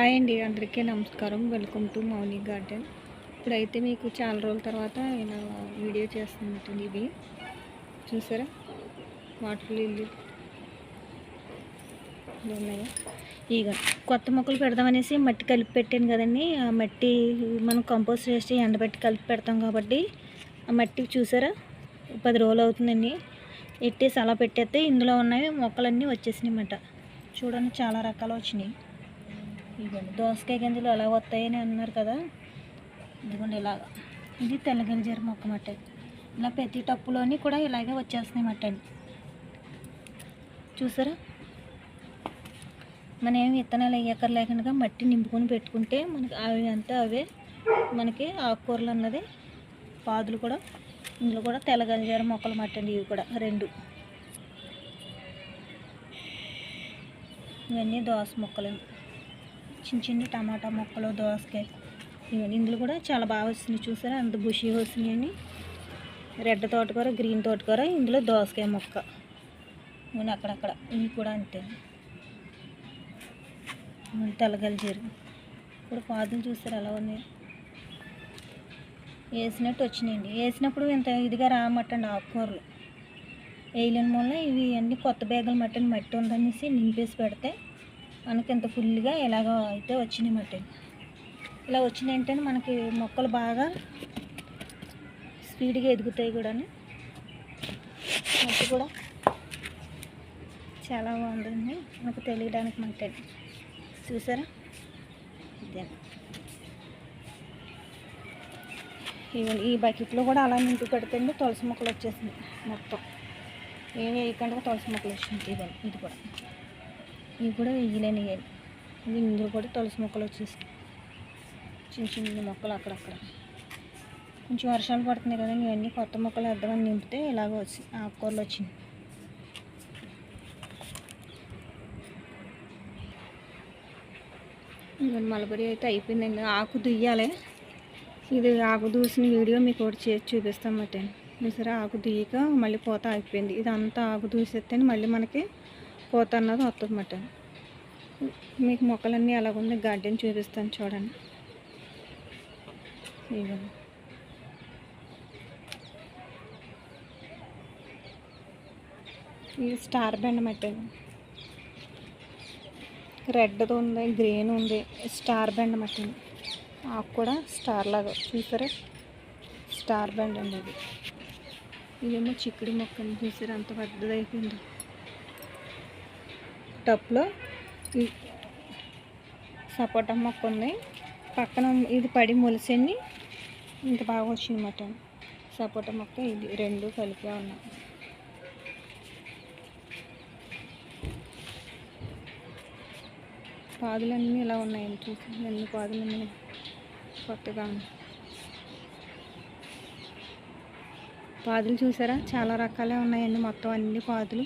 Hi అండి అందరికీ నమస్కారం. Welcome to Mouni garden. ఇప్పుడైతే మీకు చాలా రోజుల తర్వాత ఇలా వీడియో చేస్తున్నట్టుంది ఇది. చూసారా? Water lily. ఉన్నాయి? ఇక కొత్త మొక్కలు పెడదామనేసి మట్టి కలిపి పెట్టాను కదండి. ఆ మట్టి మనం కంపోస్ట్ చేసి ఎండబెట్టి కలిపి పెడతాం కాబట్టి ఆ మట్టి చూసారా? పది రోజులు అవుతుందండి. ఎట్టేసి అలా పెట్టేస్తే ఇందులో ఉన్నవి మొక్కలన్నీ వచ్చేసినాయి అన్నమాట చూడండి చాలా రకాలు వచ్చినాయి. ఇదిగోండి దోసకాయ గింజలు ఎలా వస్తాయని అన్నారు కదా? ఇదిగోండి ఇలాగ. ఇది తెల్ల గింజర మొక్క మట్ట. ఇలా ప్రతి టప్పులోని కూడా ఇలాగే వచ్చేస్తున్నాయి మట్టండి. చూసారా? మనం ఏమి విత్తనాలు వేయక్కర్లేకుండా మట్టి నింపుకొని పెట్టుకుంటే మనకి అవి అంతా అవే. మనకి ఆకుకూరలు అన్నది పాదులు కూడా ఇందులో కూడా తెల్ల గంజార మొక్కలు మట్టండి ఇవి కూడా రెండు. ఇవన్నీ దోస మొక్కలు చిన్న చిన్న టమాటా మొక్కలు దోసకాయ ఇవన్నీ ఇందులో కూడా చాలా బాగా వస్తున్నాయి చూసారా? అంత బుషి వస్తున్నాయని. రెడ్ తోటకూర గ్రీన్ తోటకూర ఇందులో దోసకాయ మొక్క. నేను అక్కడక్కడ. ఇవి కూడా అంతే. ఇవన్నీ తెల్లగలిజీరు ఇప్పుడు పాదులు చూసారు ఎలా ఉన్నాయి? వేసినట్టు వచ్చినాయండి. వేసినప్పుడు ఇంత ఇదిగా రామట్టండి ఆకుకూరలు. వేయలేని వల్ల ఇవి అన్నీ కొత్త బ్యాగులు మట్టని మట్టి ఉందనేసి నింపేసి పెడితే మనకి ఇంత ఫుల్గా ఎలాగో అయితే వచ్చినాయి మట్టి ఇలా వచ్చినాయి మనకి మొక్కలు బాగా స్పీడ్గా ఎదుగుతాయి కూడా మొక్క కూడా చాలా బాగుంటుంది మనకు తెలియడానికి మటన్ చూసారా? ఇదే. ఇవ్వండి ఈ బకెట్లో కూడా అలా నింపి పెడితే తులసి మొక్కలు వచ్చేసింది మొత్తం. ఏమి వేయకుండా తులసి మొక్కలు వచ్చింది ఇవ్వండి ఇది కూడా. ఇవి కూడా వేయలేని ఇది ఇందులో కూడా తులసి మొక్కలు వచ్చేసాయి చిన్న చిన్న మొక్కలు అక్కడక్కడ. కొంచెం వర్షాలు పడుతున్నాయి కదా ఇవన్నీ కొత్త మొక్కలు వేద్దామని నింపితే ఇలాగ వచ్చి ఆకుకూరలు వచ్చింది ఇంకా మలబరి అయితే అయిపోయిందండి ఆకు దుయ్యాలి. ఇది ఆకు దూసిన వీడియో మీకు ఒకటి చేసి చూపిస్తాం మాట సరే ఆకు దుయ్యక మళ్ళీ పూత ఆగిపోయింది. ఇదంతా ఆకు దూసేస్తే మళ్ళీ మనకి పోత అన్నది వస్తుంది అన్నమాట మీకు మొక్కలన్నీ ఎలాగుంది? గార్డెన్ చూపిస్తాను చూడండి. ఇదిగోండి. ఇది స్టార్ బెండ్ మటన్. రెడ్ది ఉంది గ్రీన్ ఉంది స్టార్ బెండ్ మటన్. ఆకు కూడా స్టార్ లాగా. చూసారా? స్టార్ బెండ్ అండి ఇది. ఇదేమో చిక్కుడు మొక్క అండి చూసారా? అంత పెద్దది అయిపోయింది టప్లో సపోటా మొక్క ఉంది. పక్కన ఇది పడి మొలిసెన్ని ఇంత బాగా వచ్చింది మటన్. సపోటా మొక్క ఇది రెండు కలిపే ఉన్నాయి పాదులన్నీ ఇలా ఉన్నాయండి చూసి. అన్ని పాదులు కొత్తగా ఉన్నాయి. పాదులు చూసారా? చాలా రకాలే ఉన్నాయండి మొత్తం అన్ని పాదులు.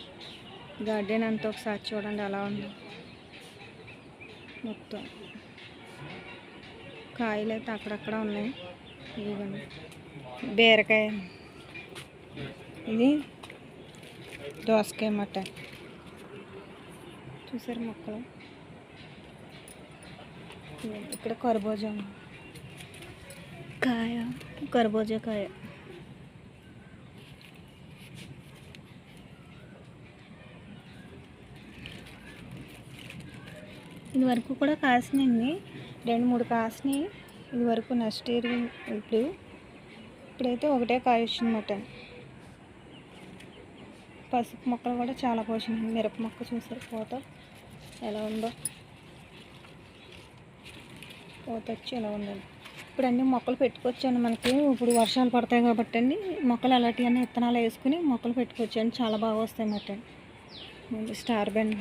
గార్డెన్ అంతా ఒకసారి చూడండి అలా ఉంది. మొత్తం కాయలు అయితే అక్కడక్కడ ఉన్నాయి. ఇదిగోండి. బీరకాయ. ఇది దోసకాయ మట్ట. చూసారు మొక్కలు? ఇక్కడ కర్బూజా కాయ కర్బూజా కాయ. ఇది వరకు కూడా కాసినాయండి. రెండు మూడు కాసినాయి. ఇది వరకు నెక్స్ట్ ఇయర్ ఇప్పుడు. ఇప్పుడైతే ఒకటే కాయ మటన్. పసుపు మొక్కలు కూడా చాలా పోసినాయి మిరప మొక్క చూసారు పూత ఎలా ఉందో? పూత వచ్చి ఎలా ఉందండి ఇప్పుడు అన్ని మొక్కలు పెట్టుకొచ్చాను మనకి. ఇప్పుడు వర్షాలు పడతాయి కాబట్టి అండి. మొక్కలు అలాంటివన్నీ విత్తనాలు వేసుకుని మొక్కలు పెట్టుకొచ్చాను. చాలా బాగా వస్తాయి అన్నమాట ముందు స్టార్ బెండ్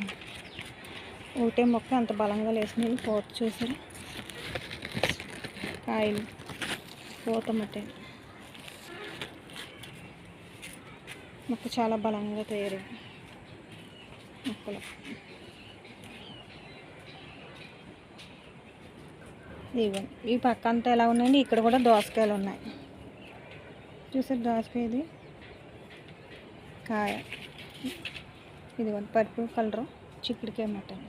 ఒకటే మొక్క అంత బలంగా లేసినవి పోత చూసారు? కాయలు పోత మట్టే. మొక్క చాలా బలంగా తయారైంది. మొక్కలు. ఇవ్వండి ఈ పక్క అంతా ఎలా ఉన్నాయండి? ఇక్కడ కూడా దోసకాయలు ఉన్నాయి. చూసారు దోసకాయ ఇది? కాయ. ఇదిగోండి పర్పుల్ కలరు చిక్కుడికాయ మటన్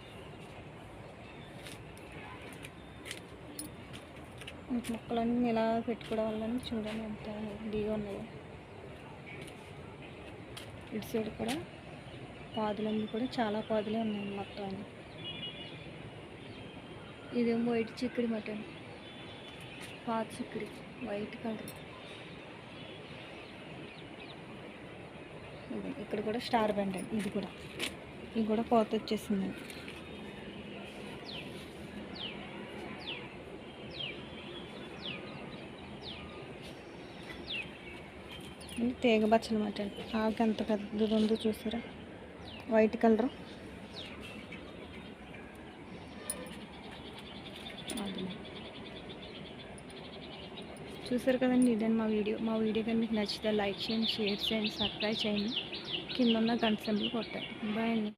మొక్కలన్నీ ఇలా పెట్టుకోవడం వల్ల చూడండి ఎంత ఇదిగా ఉన్నాయో. ఇటు సైడ్ కూడా పాదులన్నీ కూడా చాలా పాదులే ఉన్నాయి మొత్తం అన్ని ఇదేమో వైట్ చిక్కుడు మటన్. పాత చిక్కుడు వైట్ కలర్. ఇక్కడ కూడా స్టార్ బెండ్ ఇది కూడా. ఇది కూడా కోత వచ్చేసింది తీగ బచ్చలు మటన్. ఆకు ఎంత పెద్దది ఉందో చూసారా? వైట్ కలర్ చూసారు కదండి ఇదండి మా వీడియో. మా వీడియో కానీ మీకు నచ్చితే లైక్ చేయండి షేర్ చేయండి సబ్స్క్రైబ్ చేయండి. కింద ఉన్న గంట సింబల్ కొట్టాలి బాయ్ అండి.